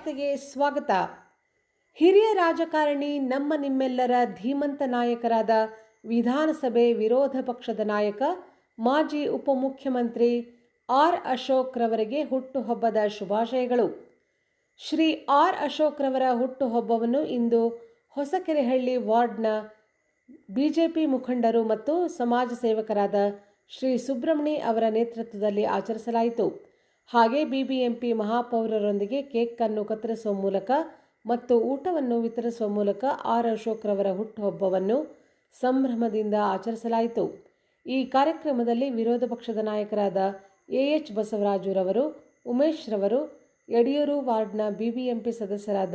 ವಾರ್ತೆಗೆ ಸ್ವಾಗತ. ಹಿರಿಯ ರಾಜಕಾರಣಿ, ನಮ್ಮ ನಿಮ್ಮೆಲ್ಲರ ಧೀಮಂತ ನಾಯಕರಾದ ವಿಧಾನಸಭೆ ವಿರೋಧ ಪಕ್ಷದ ನಾಯಕ, ಮಾಜಿ ಉಪಮುಖ್ಯಮಂತ್ರಿ ಆರ್ ಅಶೋಕ್ ರವರಿಗೆ ಹುಟ್ಟುಹಬ್ಬದ ಶುಭಾಶಯಗಳು. ಶ್ರೀ ಆರ್ ಅಶೋಕ್ ರವರ ಹುಟ್ಟುಹಬ್ಬವನ್ನು ಇಂದು ಹೊಸಕೆರೆಹಳ್ಳಿ ವಾರ್ಡ್ನ ಬಿಜೆಪಿ ಮುಖಂಡರು ಮತ್ತು ಸಮಾಜ ಸೇವಕರಾದ ಶ್ರೀ ಸುಬ್ರಹ್ಮಣಿ ಅವರ ನೇತೃತ್ವದಲ್ಲಿ ಆಚರಿಸಲಾಯಿತು. ಹಾಗೆ ಬಿಬಿಎಂಪಿ ಮಹಾಪೌರರೊಂದಿಗೆ ಕೇಕ್ ಅನ್ನು ಕತ್ತರಿಸುವ ಮೂಲಕ ಮತ್ತು ಊಟವನ್ನು ವಿತರಿಸುವ ಮೂಲಕ ಆರ್ ಅಶೋಕ್ರವರ ಹುಟ್ಟುಹಬ್ಬವನ್ನು ಸಂಭ್ರಮದಿಂದ ಆಚರಿಸಲಾಯಿತು. ಈ ಕಾರ್ಯಕ್ರಮದಲ್ಲಿ ವಿರೋಧ ಪಕ್ಷದ ನಾಯಕರಾದ ಎಎಚ್ ಎಚ್ ಬಸವರಾಜುರವರು, ಉಮೇಶ್ ರವರು, ಯಡಿಯೂರು ವಾರ್ಡ್ನ ಬಿಬಿಎಂಪಿ ಸದಸ್ಯರಾದ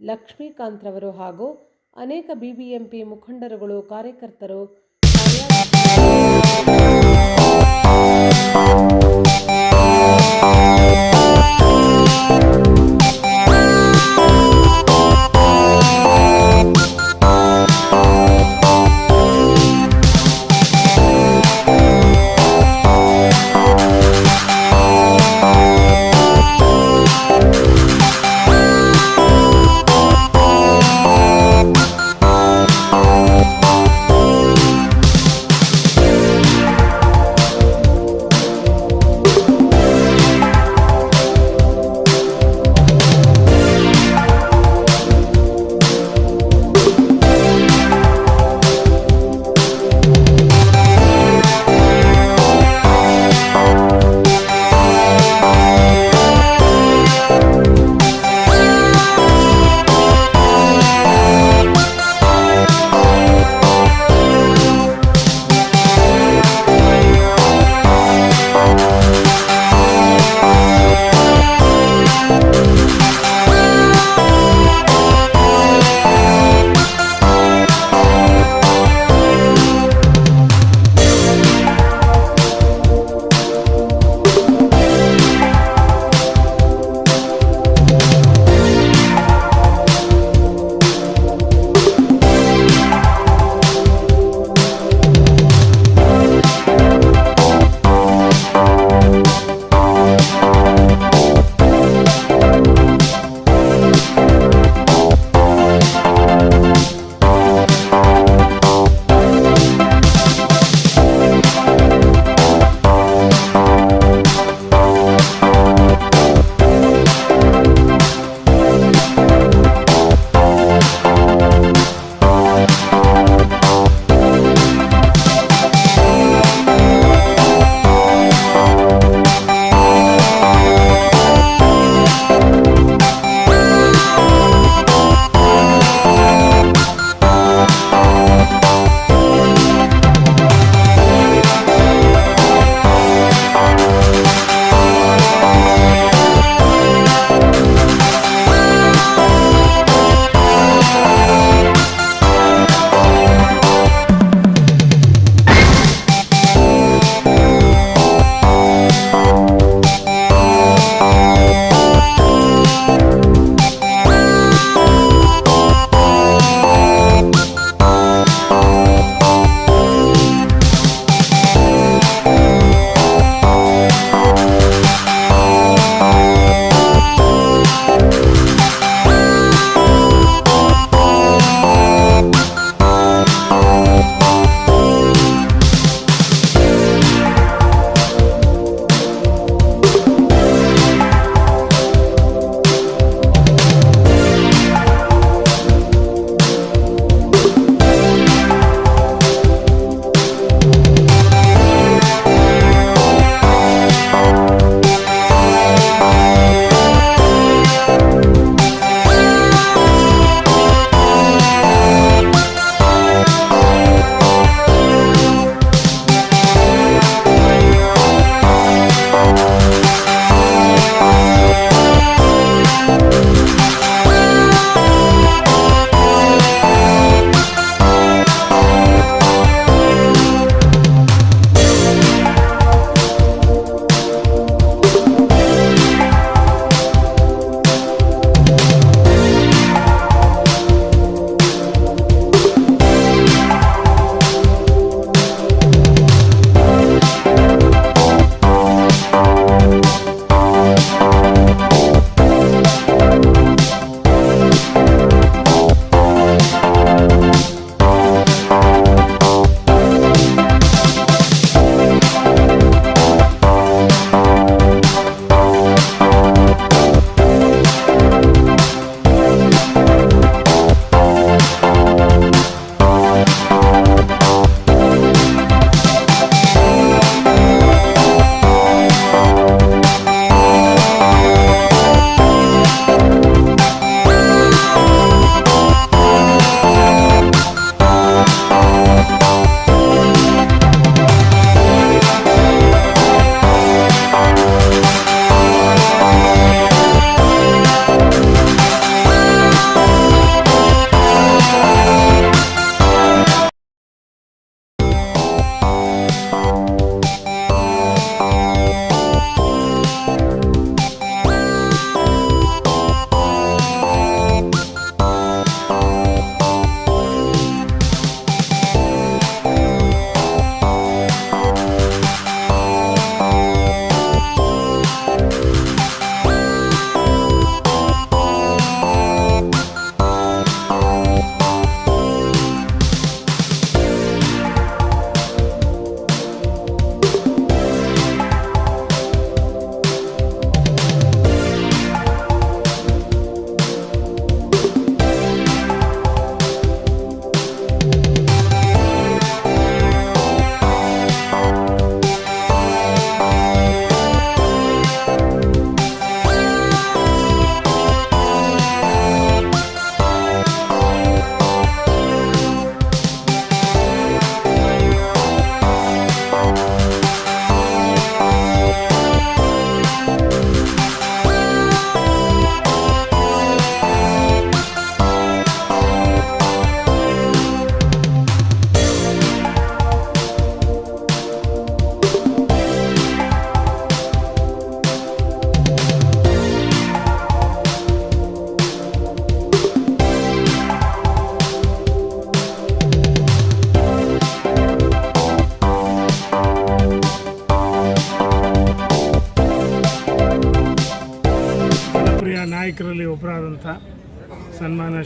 ಲಕ್ಷ್ಮೀಕಾಂತ್ರವರು ಹಾಗೂ ಅನೇಕ ಬಿಬಿಎಂಪಿ ಮುಖಂಡರುಗಳು, ಕಾರ್ಯಕರ್ತರು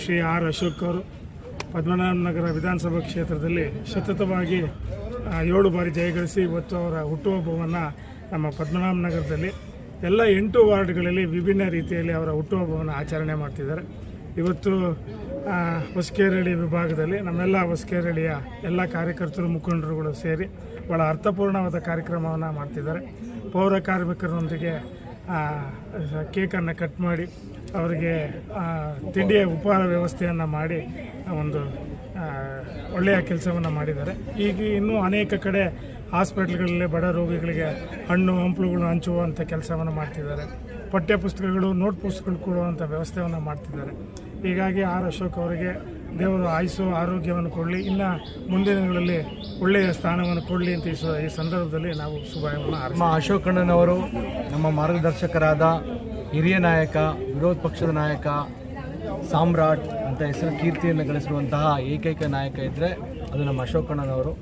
ಶ್ರೀ ಆರ್ ಅಶೋಕ್ ಅವರು ಪದ್ಮನಾಭ ನಗರ ವಿಧಾನಸಭಾ ಕ್ಷೇತ್ರದಲ್ಲಿ ಸತತವಾಗಿ ಏಳು ಬಾರಿ ಜಯಗಳಿಸಿ ಇವತ್ತು ಅವರ ಹುಟ್ಟುಹಬ್ಬವನ್ನು ನಮ್ಮ ಪದ್ಮನಾಭ ನಗರದಲ್ಲಿ ಎಲ್ಲ ಎಂಟು ವಾರ್ಡ್ಗಳಲ್ಲಿ ವಿಭಿನ್ನ ರೀತಿಯಲ್ಲಿ ಅವರ ಹುಟ್ಟುಹಬ್ಬವನ್ನು ಆಚರಣೆ ಮಾಡ್ತಿದ್ದಾರೆ. ಇವತ್ತು ಹೊಸಕೇರಳಿ ವಿಭಾಗದಲ್ಲಿ ನಮ್ಮೆಲ್ಲ ಹೊಸಕೇರಳಿಯ ಎಲ್ಲ ಕಾರ್ಯಕರ್ತರು, ಮುಖಂಡರುಗಳು ಸೇರಿ ಭಾಳ ಅರ್ಥಪೂರ್ಣವಾದ ಕಾರ್ಯಕ್ರಮವನ್ನು ಮಾಡ್ತಿದ್ದಾರೆ. ಪೌರ ಕಾರ್ಮಿಕರೊಂದಿಗೆ ಕೇಕನ್ನು ಕಟ್ ಮಾಡಿ ಅವರಿಗೆ ತಿಂಡಿ ತಿಂಡಿಯ ಉಪಹಾರ ವ್ಯವಸ್ಥೆಯನ್ನು ಮಾಡಿ ಒಂದು ಒಳ್ಳೆಯ ಕೆಲಸವನ್ನು ಮಾಡಿದ್ದಾರೆ. ಈಗ ಇನ್ನೂ ಅನೇಕ ಕಡೆ ಹಾಸ್ಪಿಟ್ಲ್ಗಳಲ್ಲಿ ಬಡ ರೋಗಿಗಳಿಗೆ ಹಣ್ಣು, ಹಂಪಲುಗಳು ಹಂಚುವಂಥ ಕೆಲಸವನ್ನು ಮಾಡ್ತಿದ್ದಾರೆ. ಪಠ್ಯ ಪುಸ್ತಕಗಳು, ನೋಟ್ ಪುಸ್ತಕಗಳು ಕೊಡುವಂಥ ವ್ಯವಸ್ಥೆಯನ್ನು ಮಾಡ್ತಿದ್ದಾರೆ. ಹೀಗಾಗಿ ಆರ್ ಅಶೋಕ್ ಅವರಿಗೆ ದೇವರು ಆಯಸ್ಸು, ಆರೋಗ್ಯವನ್ನು ಕೊಡಲಿ, ಇನ್ನು ಮುಂದಿನ ದಿನಗಳಲ್ಲಿ ಒಳ್ಳೆಯ ಸ್ಥಾನವನ್ನು ಕೊಡಲಿ ಅಂತ ಈ ಸಂದರ್ಭದಲ್ಲಿ ನಾವು ಹಾರೈಸ್ತೀವಿ. ನಮ್ಮ ಅಶೋಕಣ್ಣನವರು ನಮ್ಮ ಮಾರ್ಗದರ್ಶಕರಾದ ಹಿರಿಯ ನಾಯಕ, ವಿರೋಧ ಪಕ್ಷದ ನಾಯಕ, ಸಾಮ್ರಾಟ್ ಅಂತ ಹೆಸರು ಕೀರ್ತಿಯನ್ನು ಗಳಿಸಿರುವಂತಹ ಏಕೈಕ ನಾಯಕ ಇದ್ದರೆ ಅದು ನಮ್ಮ ಅಶೋಕಣ್ಣನವರು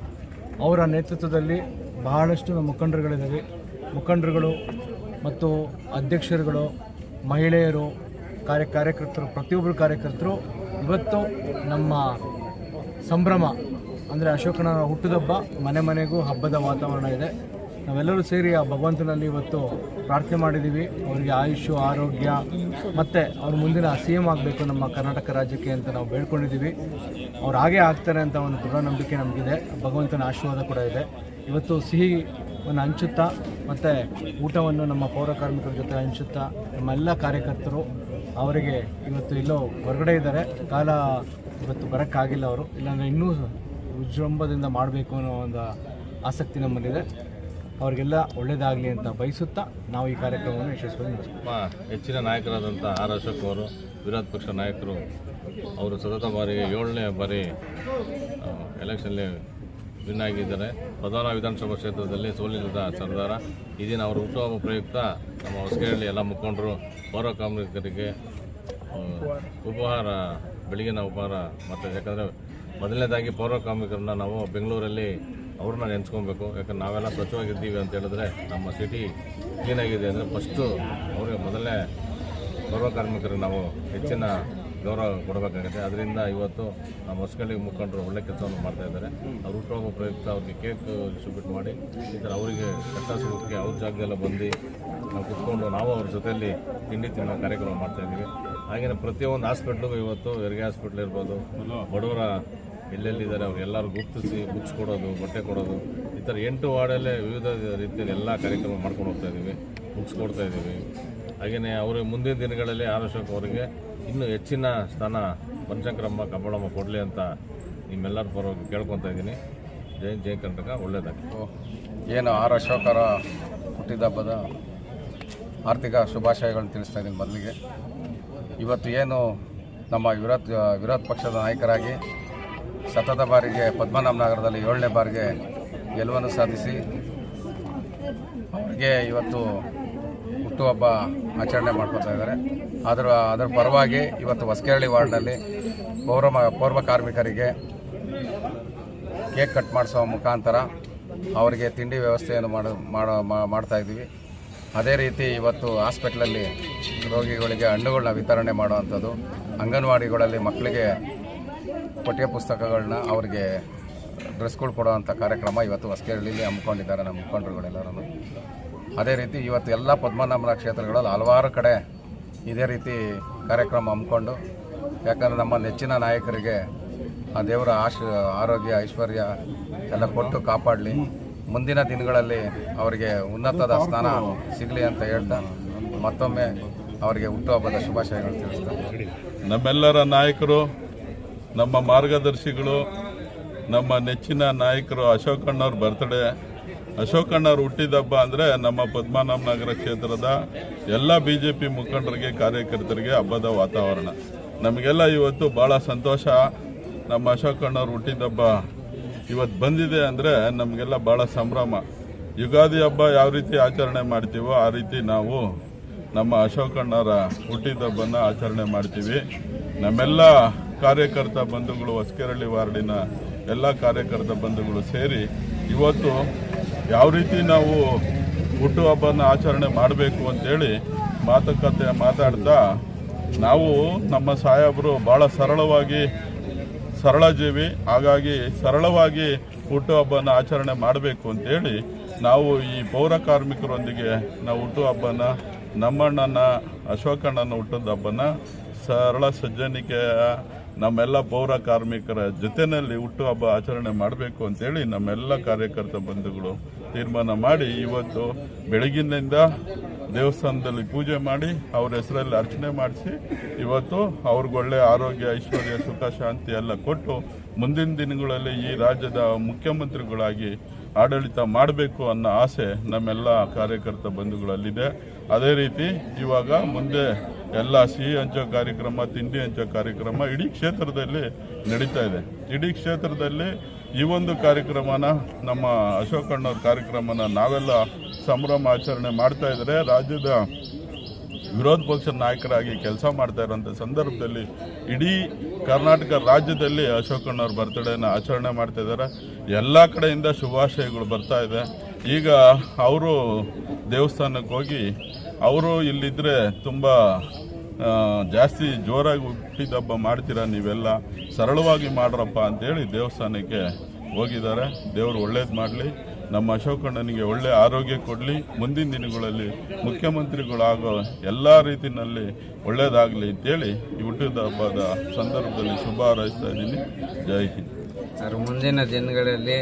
ಅವರ ನೇತೃತ್ವದಲ್ಲಿ ಬಹಳಷ್ಟು ನಮ್ಮ ಮುಖಂಡರುಗಳಿದ್ದಾವೆ ಮುಖಂಡರುಗಳು ಮತ್ತು ಅಧ್ಯಕ್ಷರುಗಳು, ಮಹಿಳೆಯರು, ಕಾರ್ಯ, ಕಾರ್ಯಕರ್ತರು, ಪ್ರತಿಯೊಬ್ಬರು ಕಾರ್ಯಕರ್ತರು ಇವತ್ತು ನಮ್ಮ ಸಂಭ್ರಮ ಅಂದರೆ ಅಶೋಕನ ಹುಟ್ಟಿದಬ್ಬ ಮನೆ ಮನೆಗೂ ಹಬ್ಬದ ವಾತಾವರಣ ಇದೆ. ನಾವೆಲ್ಲರೂ ಸೇರಿ ಆ ಭಗವಂತನಲ್ಲಿ ಇವತ್ತು ಪ್ರಾರ್ಥನೆ ಮಾಡಿದ್ದೀವಿ. ಅವರಿಗೆ ಆಯುಷು ಆರೋಗ್ಯ, ಮತ್ತು ಅವ್ರ ಮುಂದಿನ ಸಿ ಎಂ ಆಗಬೇಕು ನಮ್ಮ ಕರ್ನಾಟಕ ರಾಜ್ಯಕ್ಕೆ ಅಂತ ನಾವು ಬೇಡ್ಕೊಂಡಿದ್ದೀವಿ. ಅವ್ರು ಹಾಗೆ ಆಗ್ತಾರೆ ಅಂತ ಒಂದು ದೃಢ ನಂಬಿಕೆ ನಮಗಿದೆ. ಭಗವಂತನ ಆಶೀರ್ವಾದ ಕೂಡ ಇದೆ. ಇವತ್ತು ಸಿಹಿವನ್ನು ಹಂಚುತ್ತಾ, ಮತ್ತು ಊಟವನ್ನು ನಮ್ಮ ಪೌರ ಕಾರ್ಮಿಕರ ಜೊತೆ ಹಂಚುತ್ತಾ, ನಮ್ಮ ಎಲ್ಲ ಕಾರ್ಯಕರ್ತರು ಅವರಿಗೆ ಇವತ್ತು ಎಲ್ಲೋ ಹೊರಗಡೆ ಇದ್ದಾರೆ. ಕಾಲ ಇವತ್ತು ಬರೋಕ್ಕಾಗಿಲ್ಲ ಅವರು. ಇಲ್ಲಾಂದರೆ ಇನ್ನೂ ವಿಜೃಂಭದಿಂದ ಮಾಡಬೇಕು ಅನ್ನೋ ಒಂದು ಆಸಕ್ತಿ ನಮ್ಮಲ್ಲಿದೆ. ಅವರಿಗೆಲ್ಲ ಒಳ್ಳೇದಾಗಲಿ ಅಂತ ಬಯಸುತ್ತಾ ನಾವು ಈ ಕಾರ್ಯಕ್ರಮವನ್ನು ಯಶಸ್ವಿ ನಡೆಸ್ತೀವಿ ಹೆಚ್ಚಿನ ನಾಯಕರಾದಂಥ ಆರ್ ಅಶೋಕ್ ಅವರು, ವಿರೋಧ ಪಕ್ಷ ನಾಯಕರು, ಅವರು ಸತತ ಬಾರಿಗೆ ಏಳನೇ ಬಾರಿ ಎಲೆಕ್ಷನ್ಲಿ ವಿನ್ ಆಗಿದ್ದಾರೆ. ಪದ್ಮನಾಭ ವಿಧಾನಸಭಾ ಕ್ಷೇತ್ರದಲ್ಲಿ ಸೋಲಿಲ್ಲದ ಸರ್ದಾರ. ಇದೀನ ದಿನ ಅವರು ಹುಟ್ಟುಹಬ್ಬ ಪ್ರಯುಕ್ತ ನಮ್ಮ ಹೊಸಕೆರೆಯಲ್ಲಿ ಎಲ್ಲ ಮುಖಂಡರು, ಪೌರ ಕಾರ್ಮಿಕರಿಗೆ ಉಪಹಾರ ಬೆಳಗಿನ ಉಪಹಾರ ಮತ್ತು ಯಾಕಂದರೆ ಮೊದಲನೇದಾಗಿ ಪೌರ ಕಾರ್ಮಿಕರನ್ನ ನಾವು ಬೆಂಗಳೂರಲ್ಲಿ ಅವ್ರನ್ನ ನೆನೆಸ್ಕೊಬೇಕು. ಯಾಕಂದ್ರೆ ನಾವೆಲ್ಲ ಸ್ವಚ್ಛವಾಗಿದ್ದೀವಿ ಅಂತ ಹೇಳಿದ್ರೆ ನಮ್ಮ ಸಿಟಿ ಕ್ಲೀನಾಗಿದೆ ಅಂದರೆ ಫಸ್ಟು ಅವ್ರಿಗೆ ಮೊದಲನೇ ಪೌರ ಕಾರ್ಮಿಕರಿಗೆ ನಾವು ಹೆಚ್ಚಿನ ಗೌರವ ಕೊಡಬೇಕಾಗುತ್ತೆ. ಅದರಿಂದ ಇವತ್ತು ನಮ್ಮ ಹೊಸಗಳಿಗೆ ಮುಖಂಡರು ಒಳ್ಳೆ ಕೆಲಸವನ್ನು ಮಾಡ್ತಾ ಇದ್ದಾರೆ. ಅವ್ರು ಪ್ರಯುಕ್ತ ಅವ್ರಿಗೆ ಕೇಕ್ ಡಿಸ್ಟ್ರಿಬ್ಯೂಟ್ ಮಾಡಿ, ಈ ಥರ ಅವರಿಗೆ ಕಷ್ಟ ಸಿಗೋಕ್ಕೆ ಅವ್ರ ಜಾಗದಲ್ಲ ಬಂದು ನಾವು ಕುತ್ಕೊಂಡು ನಾವು ಅವ್ರ ಜೊತೆಯಲ್ಲಿ ತಿಂಡಿ ತಿನ್ನೋ ಕಾರ್ಯಕ್ರಮ ಮಾಡ್ತಾ ಇದ್ದೀವಿ. ಹಾಗೆಯೇ ಪ್ರತಿಯೊಂದು ಹಾಸ್ಪಿಟ್ಲಿಗೂ ಇವತ್ತು ಹೆರಿಗೆ ಹಾಸ್ಪಿಟ್ಲ್ ಇರ್ಬೋದು ಬಡವರ ಎಲ್ಲೆಲ್ಲಿದ್ದಾರೆ ಅವ್ರೆಲ್ಲರೂ ಗುರುತಿಸಿ ಬುಕ್ಸ್ ಕೊಡೋದು ಬಟ್ಟೆ ಕೊಡೋದು. ಈ ಥರ ಎಂಟು ವಾರ್ಡಲ್ಲೇ ವಿವಿಧ ರೀತಿಯಲ್ಲಿ ಎಲ್ಲ ಕಾರ್ಯಕ್ರಮ ಮಾಡ್ಕೊಂಡು ಹೋಗ್ತಾ ಇದ್ದೀವಿ ಬುಕ್ಸ್ ಕೊಡ್ತಾ ಇದ್ದೀವಿ. ಹಾಗೆಯೇ ಅವರು ಮುಂದಿನ ದಿನಗಳಲ್ಲಿ ಆರು ಅಶೋಕ್ ಅವರಿಗೆ ಇನ್ನೂ ಹೆಚ್ಚಿನ ಸ್ಥಾನ ಪಂಚಕ್ರಮ್ಮ ಕಬ್ಬಳಮ್ಮ ಕೊಡಲಿ ಅಂತ ನಿಮ್ಮೆಲ್ಲರ ಪರವಾಗಿ ಕೇಳ್ಕೊತಾ ಇದ್ದೀನಿ. ಜೈ ಜೈ ಕರ್ನಾಟಕ ಒಳ್ಳೆಯದಾಗಿ ಏನು ಆರ್ ಅಶೋಕರ ಹುಟ್ಟಿದಬ್ಬದ ಆರ್ಥಿಕ ಶುಭಾಶಯಗಳನ್ನು ತಿಳಿಸ್ತಾ ಇದ್ದೀನಿ ಮೊದಲಿಗೆ. ಇವತ್ತು ಏನು ನಮ್ಮ ವಿರೋಧ ವಿರೋಧ ಪಕ್ಷದ ನಾಯಕರಾಗಿ ಸತತ ಬಾರಿಗೆ ಪದ್ಮನಾಭ ನಗರದಲ್ಲಿ ಏಳನೇ ಬಾರಿಗೆ ಗೆಲುವನ್ನು ಸಾಧಿಸಿ ಅವರಿಗೆ ಇವತ್ತು ಹುಟ್ಟುಹಬ್ಬ ಆಚರಣೆ ಮಾಡ್ಕೊತಾ ಇದ್ದಾರೆ. ಅದರ ಅದರ ಪರವಾಗಿ ಇವತ್ತು ಹೊಸಕೇರಳಿ ವಾರ್ಡ್ನಲ್ಲಿ ಪೌರ ಪೌರ್ವ ಕಾರ್ಮಿಕರಿಗೆ ಕೇಕ್ ಕಟ್ ಮಾಡಿಸೋ ಮುಖಾಂತರ ಅವರಿಗೆ ತಿಂಡಿ ವ್ಯವಸ್ಥೆಯನ್ನು ಮಾಡ್ತಾ ಇದ್ದೀವಿ. ಅದೇ ರೀತಿ ಇವತ್ತು ಹಾಸ್ಪಿಟ್ಲಲ್ಲಿ ರೋಗಿಗಳಿಗೆ ಹಣ್ಣುಗಳನ್ನ ವಿತರಣೆ ಮಾಡುವಂಥದ್ದು, ಅಂಗನವಾಡಿಗಳಲ್ಲಿ ಮಕ್ಕಳಿಗೆ ಪಠ್ಯ ಪುಸ್ತಕಗಳನ್ನ ಅವರಿಗೆ ಡ್ರೆಸ್ಗಳು ಕೊಡುವಂಥ ಕಾರ್ಯಕ್ರಮ ಇವತ್ತು ಹೊಸಕೇರಳಿಲಿ ಹಮ್ಮಿಕೊಂಡಿದ್ದಾರೆ ನಮ್ಮ ಮುಖಂಡರುಗಳೆಲ್ಲರೂ ಅದೇ ರೀತಿ ಇವತ್ತು ಎಲ್ಲ ಪದ್ಮನಾಭನ ಕ್ಷೇತ್ರಗಳಲ್ಲಿ ಹಲವಾರು ಕಡೆ ಇದೇ ರೀತಿ ಕಾರ್ಯಕ್ರಮ ಹಮ್ಮಿಕೊಂಡು, ಯಾಕಂದರೆ ನಮ್ಮ ನೆಚ್ಚಿನ ನಾಯಕರಿಗೆ ಆ ದೇವರ ಆಶ್, ಆರೋಗ್ಯ, ಐಶ್ವರ್ಯ ಎಲ್ಲ ಕೊಟ್ಟು ಕಾಪಾಡಲಿ. ಮುಂದಿನ ದಿನಗಳಲ್ಲಿ ಅವರಿಗೆ ಉನ್ನತದ ಸ್ಥಾನ ಸಿಗಲಿ ಅಂತ ಹೇಳ್ತಾ ಮತ್ತೊಮ್ಮೆ ಅವರಿಗೆ ಹುಟ್ಟುಹಬ್ಬದ ಶುಭಾಶಯಗಳು ತಿಳಿಸ್ತಾರೆ ನಮ್ಮೆಲ್ಲರ ನಾಯಕರು, ನಮ್ಮ ಮಾರ್ಗದರ್ಶಿಗಳು, ನಮ್ಮ ನೆಚ್ಚಿನ ನಾಯಕರು ಅಶೋಕಣ್ಣವ್ರ ಬರ್ತ್ಡೇ ಅಶೋಕಣ್ಣವ ಹುಟ್ಟಿದ ಹಬ್ಬ ಅಂದರೆ ನಮ್ಮ ಪದ್ಮನಾಭ ನಗರ ಕ್ಷೇತ್ರದ ಎಲ್ಲ ಬಿ ಜೆ ಪಿ ಮುಖಂಡರಿಗೆ, ಕಾರ್ಯಕರ್ತರಿಗೆ ಹಬ್ಬದ ವಾತಾವರಣ. ನಮಗೆಲ್ಲ ಇವತ್ತು ಭಾಳ ಸಂತೋಷ. ನಮ್ಮ ಅಶೋಕಣ್ಣವ್ರು ಹುಟ್ಟಿದಬ್ಬ ಇವತ್ತು ಬಂದಿದೆ ಅಂದರೆ ನಮಗೆಲ್ಲ ಭಾಳ ಸಂಭ್ರಮ. ಯುಗಾದಿ ಹಬ್ಬ ಯಾವ ರೀತಿ ಆಚರಣೆ ಮಾಡ್ತೀವೋ ಆ ರೀತಿ ನಾವು ನಮ್ಮ ಅಶೋಕಣ್ಣರ ಹುಟ್ಟಿದಬ್ಬನ ಆಚರಣೆ ಮಾಡ್ತೀವಿ. ನಮ್ಮೆಲ್ಲ ಕಾರ್ಯಕರ್ತ ಬಂಧುಗಳು ಹೊಸಕೆರಳ್ಳಿ ವಾರ್ಡಿನ ಎಲ್ಲ ಕಾರ್ಯಕರ್ತ ಬಂಧುಗಳು ಸೇರಿ ಇವತ್ತು ಯಾವ ರೀತಿ ನಾವು ಹುಟ್ಟುಹಬ್ಬನ ಆಚರಣೆ ಮಾಡಬೇಕು ಅಂತೇಳಿ ಮಾತುಕತೆ ಮಾತಾಡ್ತಾ ನಾವು ನಮ್ಮ ಸಾಹೇಬರು ಭಾಳ ಸರಳವಾಗಿ ಸರಳ ಜೀವಿ, ಹಾಗಾಗಿ ಸರಳವಾಗಿ ಹುಟ್ಟುಹಬ್ಬನ ಆಚರಣೆ ಮಾಡಬೇಕು ಅಂತೇಳಿ ನಾವು ಈ ಪೌರ ಕಾರ್ಮಿಕರೊಂದಿಗೆ ನಾವು ಹುಟ್ಟುಹಬ್ಬನ, ನಮ್ಮಣ್ಣನ ಅಶೋಕಣ್ಣನ ಹುಟ್ಟದ ಹಬ್ಬನ ಸರಳ ಸಜ್ಜನಿಕೆಯ ನಮ್ಮೆಲ್ಲ ಪೌರ ಕಾರ್ಮಿಕರ ಜೊತೆಯಲ್ಲಿ ಹುಟ್ಟುಹಬ್ಬ ಆಚರಣೆ ಮಾಡಬೇಕು ಅಂತೇಳಿ ನಮ್ಮೆಲ್ಲ ಕಾರ್ಯಕರ್ತ ಬಂಧುಗಳು ತೀರ್ಮಾನ ಮಾಡಿ ಇವತ್ತು ಬೆಳಗಿನಿಂದ ದೇವಸ್ಥಾನದಲ್ಲಿ ಪೂಜೆ ಮಾಡಿ ಅವ್ರ ಹೆಸರಲ್ಲಿ ಅರ್ಚನೆ ಮಾಡಿಸಿ ಇವತ್ತು ಅವ್ರಿಗೊಳ್ಳೆ ಆರೋಗ್ಯ, ಐಶ್ವರ್ಯ, ಸುಖ, ಶಾಂತಿ ಎಲ್ಲ ಕೊಟ್ಟು ಮುಂದಿನ ದಿನಗಳಲ್ಲಿ ಈ ರಾಜ್ಯದ ಮುಖ್ಯಮಂತ್ರಿಗಳಾಗಿ ಆಡಳಿತ ಮಾಡಬೇಕು ಅನ್ನೋ ಆಸೆ ನಮ್ಮೆಲ್ಲ ಕಾರ್ಯಕರ್ತ ಬಂಧುಗಳಲ್ಲಿದೆ. ಅದೇ ರೀತಿ ಇವಾಗ ಮುಂದೆ ಎಲ್ಲ ಸಿಹಿ ಹಂಚೋ ಕಾರ್ಯಕ್ರಮ, ತಿಂಡಿ ಹಂಚೋ ಕಾರ್ಯಕ್ರಮ ಇಡೀ ಕ್ಷೇತ್ರದಲ್ಲಿ ನಡೀತಾ ಇದೆ. ಇಡೀ ಕ್ಷೇತ್ರದಲ್ಲಿ ಈ ಒಂದು ಕಾರ್ಯಕ್ರಮನ ನಮ್ಮ ಅಶೋಕಣ್ಣವ್ರ ಕಾರ್ಯಕ್ರಮನ ನಾವೆಲ್ಲ ಸಂಭ್ರಮ ಆಚರಣೆ ಮಾಡ್ತಾ ಇದ್ದಾರೆ ರಾಜ್ಯದ ವಿರೋಧ ಪಕ್ಷದ ನಾಯಕರಾಗಿ ಕೆಲಸ ಮಾಡ್ತಾ ಇರೋಂಥ ಸಂದರ್ಭದಲ್ಲಿ ಇಡೀ ಕರ್ನಾಟಕ ರಾಜ್ಯದಲ್ಲಿ ಅಶೋಕಣ್ಣವ್ರ ಬರ್ತ್ಡೇನ ಆಚರಣೆ ಮಾಡ್ತಾ ಇದ್ದಾರೆ. ಎಲ್ಲ ಕಡೆಯಿಂದ ಶುಭಾಶಯಗಳು ಬರ್ತಾ ಇದೆ. ಈಗ ಅವರು ದೇವಸ್ಥಾನಕ್ಕೆ ಹೋಗಿ, ಅವರು ಇಲ್ಲಿದ್ದರೆ ತುಂಬ ಜಾಸ್ತಿ ಜೋರಾಗಿ ಹುಟ್ಟಿದ ಹಬ್ಬ ಮಾಡ್ತೀರಾ ನೀವೆಲ್ಲ? ಸರಳವಾಗಿ ಮಾಡ್ರಪ್ಪ ಅಂತೇಳಿ ದೇವಸ್ಥಾನಕ್ಕೆ ಹೋಗಿದ್ದಾರೆ. ದೇವರು ಒಳ್ಳೇದು ಮಾಡಲಿ. ನಮ್ಮ ಅಶೋಕಣ್ಣನಿಗೆ ಒಳ್ಳೆ ಆರೋಗ್ಯ ಕೊಡಲಿ. ಮುಂದಿನ ದಿನಗಳಲ್ಲಿ ಮುಖ್ಯಮಂತ್ರಿಗಳಾಗೋ ಎಲ್ಲ ರೀತಿಯಲ್ಲಿ ಒಳ್ಳೇದಾಗಲಿ ಅಂತೇಳಿ ಈ ಹುಟ್ಟಿದ ಹಬ್ಬದ ಸಂದರ್ಭದಲ್ಲಿ ಶುಭ ಹಾರೈಸ್ತಾ ಇದ್ದೀನಿ. ಜೈ ಹಿಂದ್. ಸರ್, ಮುಂದಿನ ದಿನಗಳಲ್ಲಿ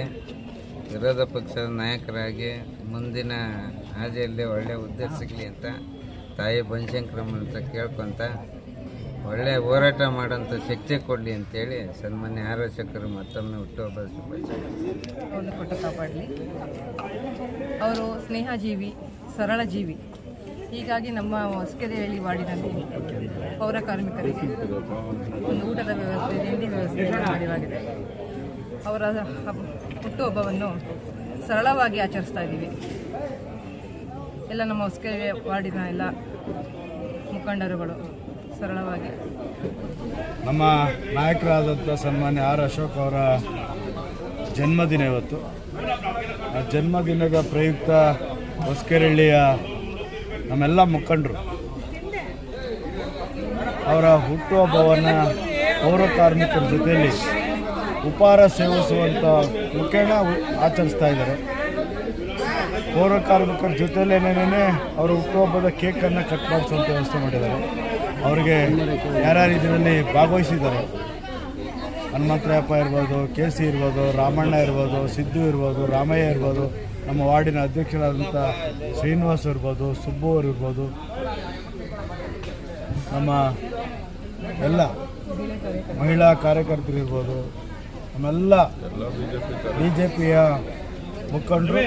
ವಿರೋಧ ಪಕ್ಷದ ನಾಯಕರಾಗಿ ಮುಂದಿನ ಹಾದಿಯಲ್ಲಿ ಒಳ್ಳೆಯ ಹುದ್ದೆ ಸಿಗಲಿ ಅಂತ ತಾಯಿ ಬನಶಂಕರಮ್ಮ ಅಂತ ಕೇಳ್ಕೊಂತ ಒಳ್ಳೆಯ ಹೋರಾಟ ಮಾಡೋಂಥ ಶಕ್ತಿ ಕೊಡಲಿ ಅಂತೇಳಿ ಸನ್ಮಾನ್ಯ ಆರೋಚಕರು ಮತ್ತೊಮ್ಮೆ ಹುಟ್ಟುಹಬ್ಬ ಶುಭಾಶಯ. ಕೊಟ್ಟು ಕಾಪಾಡಲಿ. ಅವರು ಸ್ನೇಹಜೀವಿ ಸರಳ ಜೀವಿ ಹೀಗಾಗಿ ನಮ್ಮ ಹೊಸಕೆರೆಹಳ್ಳಿ ವಾರ್ಡಿನಲ್ಲಿ ಪೌರ ಕಾರ್ಮಿಕರಿಗೆ ಒಂದು ಊಟದ ವ್ಯವಸ್ಥೆ, ತಿಂಡಿ ವ್ಯವಸ್ಥೆ ಮಾಡಿದಾಗಿದೆ ಅವರ ಹುಟ್ಟುಹಬ್ಬವನ್ನು ಸರಳವಾಗಿ ಆಚರಿಸ್ತಾ ಇದ್ದೀವಿ. ಎಲ್ಲ ನಮ್ಮ ಹೊಸಕೆರೆ ವಾರ್ಡಿನ ಎಲ್ಲ ಮುಖಂಡರುಗಳು ಸರಳವಾಗಿ. ನಮ್ಮ ನಾಯಕರಾದಂಥ ಸನ್ಮಾನ್ಯ ಆರ್ ಅಶೋಕ್ ಅವರ ಜನ್ಮದಿನ ಇವತ್ತು. ಆ ಜನ್ಮದಿನದ ಪ್ರಯುಕ್ತ ಹೊಸಕೆರಳ್ಳಿಯ ನಮ್ಮೆಲ್ಲ ಮುಖಂಡರು. ಅವರ ಹುಟ್ಟುಹಬ್ಬವನ್ನು ಪೌರ ಕಾರ್ಮಿಕರ ಜೊತೆಯಲ್ಲಿ ಉಪಹಾರ ಸೇವಿಸುವಂಥ ಮುಖೇಣ ಆಚರಿಸ್ತಾ ಇದ್ದಾರೆ. ಪೌರ ಕಾರ್ಮಿಕರ ಅವರು ಅವರ ಹುಟ್ಟುಹಬ್ಬದ ಕೇಕನ್ನು ಕಟ್ ಮಾಡಿಸುವಂಥ ವ್ಯವಸ್ಥೆ ಮಾಡಿದ್ದಾರೆ. ಅವರಿಗೆ ಯಾರ್ಯಾರು ಇದರಲ್ಲಿ ಭಾಗವಹಿಸಿದ್ದಾರೆ? ಹನುಮಂತರಾಯಪ್ಪ ಇರ್ಬೋದು ಕೆ ಸಿ ಇರ್ಬೋದು, ರಾಮಣ್ಣ ಇರ್ಬೋದು, ಸಿದ್ದು ಇರ್ಬೋದು, ರಾಮಯ್ಯ ಇರ್ಬೋದು, ನಮ್ಮ ವಾರ್ಡಿನ ಅಧ್ಯಕ್ಷರಾದಂಥ ಶ್ರೀನಿವಾಸ್ ಇರ್ಬೋದು, ಸುಬ್ಬು ಅವರು ಇರ್ಬೋದು. ನಮ್ಮ ಎಲ್ಲ ಮಹಿಳಾ ಕಾರ್ಯಕರ್ತರು ಇರ್ಬೋದು ನಮ್ಮೆಲ್ಲ ಬಿ ಜೆ ಪಿಯ ಮುಖಂಡರು,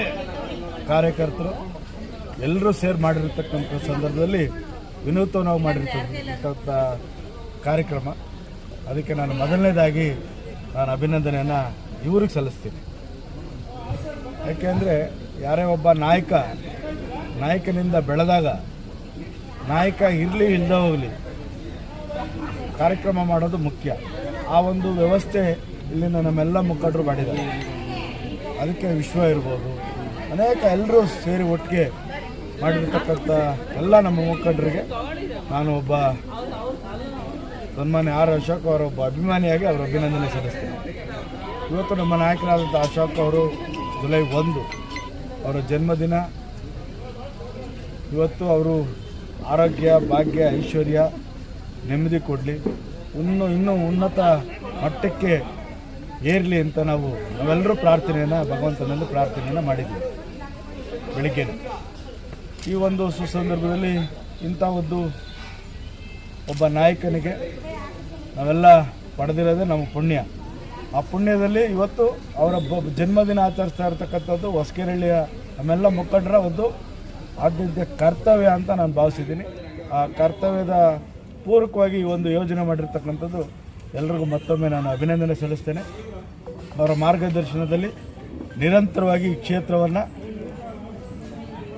ಕಾರ್ಯಕರ್ತರು ಎಲ್ಲರೂ ಸೇರಿ ಮಾಡಿರ್ತಕ್ಕಂಥ ಸಂದರ್ಭದಲ್ಲಿ ವಿನೂತನವಾಗಿ ಮಾಡಿರ್ತಕ್ಕಂಥ ಕಾರ್ಯಕ್ರಮ. ಅದಕ್ಕೆ ನಾನು ಮೊದಲನೇದಾಗಿ ನಾನು ಅಭಿನಂದನೆಯನ್ನು ಇವ್ರಿಗೆ ಸಲ್ಲಿಸ್ತೀನಿ. ಯಾಕೆಂದರೆ ಯಾರೇ ಒಬ್ಬ ನಾಯಕ, ನಾಯಕನಿಂದ ಬೆಳೆದಾಗ, ನಾಯಕ ಇರಲಿ ಇಲ್ಲದೆ ಹೋಗಲಿ, ಕಾರ್ಯಕ್ರಮ ಮಾಡೋದು ಮುಖ್ಯ. ಆ ಒಂದು ವ್ಯವಸ್ಥೆ ಇಲ್ಲಿನ ನಮ್ಮೆಲ್ಲ ಮುಖಂಡರು ಮಾಡಿದ್ದಾರೆ. ಅದಕ್ಕೆ ವಿಶ್ವ ಇರ್ಬೋದು. ಅನೇಕ ಎಲ್ಲರೂ ಸೇರಿ ಒಟ್ಟಿಗೆ ಮಾಡಿರ್ತಕ್ಕಂಥ ಎಲ್ಲ ನಮ್ಮ ಮುಖಂಡರಿಗೆ ನಾನು ಒಬ್ಬ ಸನ್ಮಾನ್ಯ ಆರ್ ಅಶೋಕ್ ಅವರ ಒಬ್ಬ ಅಭಿಮಾನಿಯಾಗಿ ಅವರ ಅಭಿನಂದನೆ ಸಲ್ಲಿಸ್ತೇನೆ. ಇವತ್ತು ನಮ್ಮ ನಾಯಕರಾದಂಥ ಅಶೋಕ್ ಅವರು ಜುಲೈ ಒಂದು ಅವರ ಜನ್ಮದಿನ. ಇವತ್ತು ಅವರು ಆರೋಗ್ಯ, ಭಾಗ್ಯ, ಐಶ್ವರ್ಯ, ನೆಮ್ಮದಿ ಕೊಡಲಿ. ಇನ್ನೂ ಇನ್ನೂ ಉನ್ನತ ಮಟ್ಟಕ್ಕೆ ಏರಲಿ ಅಂತ ನಾವು ನಾವೆಲ್ಲರೂ ಪ್ರಾರ್ಥನೆಯನ್ನು, ಭಗವಂತನಲ್ಲಿ ಪ್ರಾರ್ಥನೆಯನ್ನು ಮಾಡಿದ್ದೀವಿ ಬೆಳಿಗ್ಗೆ ಈ ಒಂದು ಸುಸಂದರ್ಭದಲ್ಲಿ ಇಂಥ ಒಂದು ಒಬ್ಬ ನಾಯಕನಿಗೆ ನಾವೆಲ್ಲ ಪಡೆದಿರೋದೇ ನಮ್ಮ ಪುಣ್ಯ. ಆ ಪುಣ್ಯದಲ್ಲಿ ಇವತ್ತು ಅವರ ಜನ್ಮದಿನ ಆಚರಿಸ್ತಾ ಇರತಕ್ಕಂಥದ್ದು ಹೊಸಕೆರಳ್ಳಿಯ ನಮ್ಮೆಲ್ಲ ಮುಖಂಡರ ಒಂದು ಆದ್ಯತೆ ಕರ್ತವ್ಯ ಅಂತ ನಾನು ಭಾವಿಸಿದ್ದೀನಿ. ಆ ಕರ್ತವ್ಯದ ಪೂರಕವಾಗಿ ಈ ಒಂದು ಯೋಜನೆ ಮಾಡಿರ್ತಕ್ಕಂಥದ್ದು ಎಲ್ರಿಗೂ ಮತ್ತೊಮ್ಮೆ ನಾನು ಅಭಿನಂದನೆ ಸಲ್ಲಿಸ್ತೇನೆ. ಅವರ ಮಾರ್ಗದರ್ಶನದಲ್ಲಿ ನಿರಂತರವಾಗಿ ಈ ಕ್ಷೇತ್ರವನ್ನು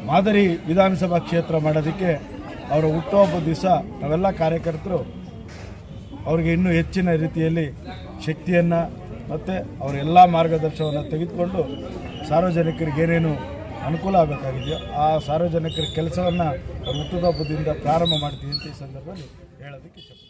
ಮಾದರಿ ವಿಧಾನಸಭಾ ಕ್ಷೇತ್ರ ಮಾಡೋದಕ್ಕೆ ಅವರ ಹುಟ್ಟುಹಬ್ಬ ದಿವಸ ನಾವೆಲ್ಲ ಕಾರ್ಯಕರ್ತರು ಅವರಿಗೆ ಇನ್ನೂ ಹೆಚ್ಚಿನ ರೀತಿಯಲ್ಲಿ ಶಕ್ತಿಯನ್ನು ಮತ್ತು ಅವರ ಎಲ್ಲ ಮಾರ್ಗದರ್ಶನವನ್ನು ತೆಗೆದುಕೊಂಡು ಸಾರ್ವಜನಿಕರಿಗೆ ಏನೇನು ಅನುಕೂಲ ಆಗಬೇಕಾಗಿದೆಯೋ ಆ ಸಾರ್ವಜನಿಕರ ಕೆಲಸವನ್ನು ಹುಟ್ಟುಹಬ್ಬದಿಂದ ಪ್ರಾರಂಭ ಮಾಡ್ತೀವಿ ಅಂತ ಈ ಸಂದರ್ಭದಲ್ಲಿ ಹೇಳೋದಕ್ಕೆ ಇಷ್ಟಪಡ್ತೀನಿ.